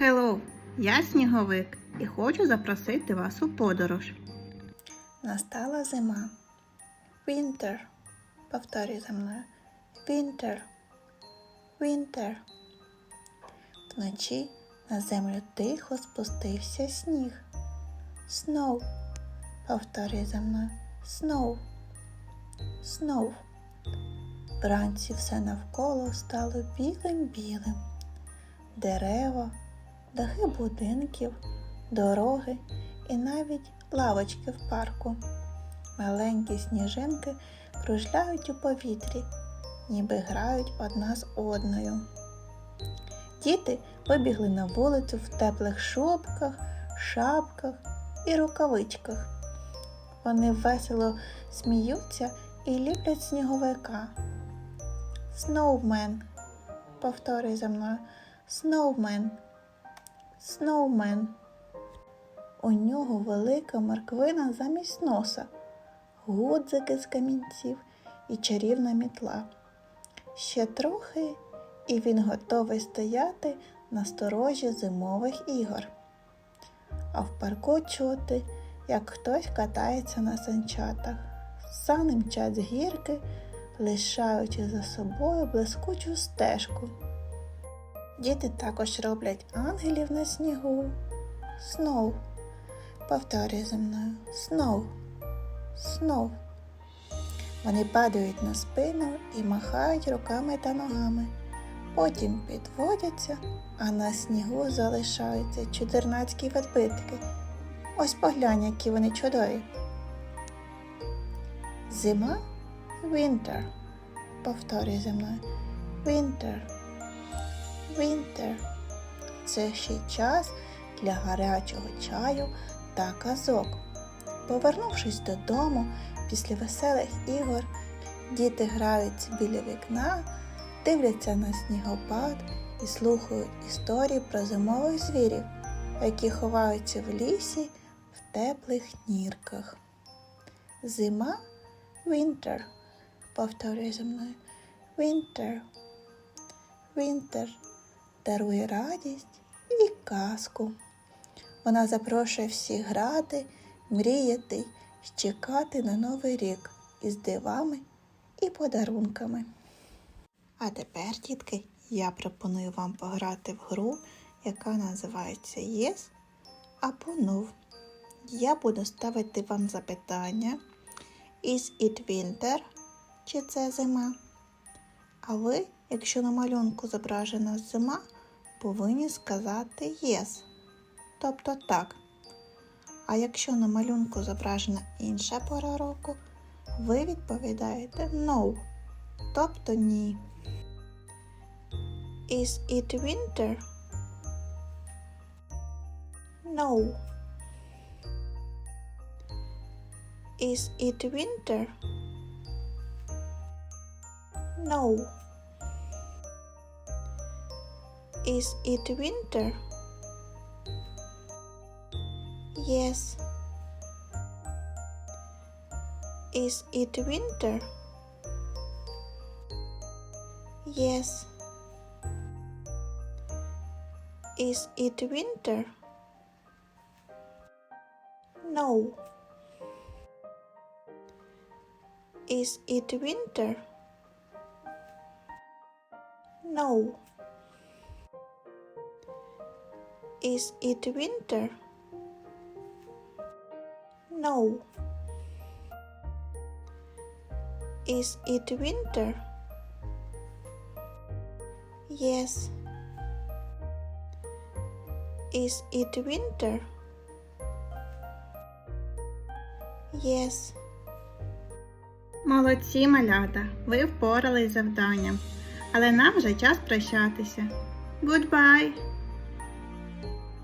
Hello, я сніговик і хочу запросити вас у подорож. Настала зима. Winter. Повторюй за мною. Winter. Winter. Вночі на землю тихо спустився сніг. Snow. Повторюй за мною. Snow. Snow. Вранці все навколо стало білим-білим. Дерева, дахи будинків, дороги і навіть лавочки в парку. Маленькі сніжинки кружляють у повітрі, ніби грають одна з одною. Діти вибігли на вулицю в теплих шубках, шапках і рукавичках. Вони весело сміються і ліплять сніговика. Snowman. Повторюй за мною. Snowman. Snowman. У нього велика морквина замість носа, гудзики з камінців і чарівна мітла. Ще трохи, і він готовий стояти на сторожі зимових ігор. А в парку чути, як хтось катається на санчатах, сани мчать з гірки, лишаючи за собою блискучу стежку. Діти також роблять ангелів на снігу. Сноу. Повторюй за мною. Snow. Snow. Вони падають на спину і махають руками та ногами. Потім підводяться, а на снігу залишаються чудернацькі ведбитки. Ось поглянь, які вони чудові. Зима Winter. Повторюй за мною. Winter. Winter. Це ще час для гарячого чаю та казок. Повернувшись додому після веселих ігор, діти граються біля вікна, дивляться на снігопад і слухають історії про зимових звірів, які ховаються в лісі в теплих нірках. Зима Winter. Повторюй за мною. Winter. Winter дарує радість і казку. Вона запрошує всіх грати, мріяти чекати на новий рік із дивами і подарунками. А тепер, дітки, я пропоную вам пограти в гру, яка називається Yes або No. Я буду ставити вам запитання Is it winter? Чи це зима? А ви, якщо на малюнку зображена зима, повинні сказати Yes тобто так. А якщо на малюнку зображена інша пора року, ви відповідаєте no, тобто ні. Is it winter? No. Is it winter? No. Is it winter? Yes. Is it winter? Yes. Is it winter? No. Is it winter? No. Is it winter? No. Is it winter? Yes. Is it winter? Yes. Молодці малята, ви впорались з завданням. Але нам вже час прощатися. Goodbye!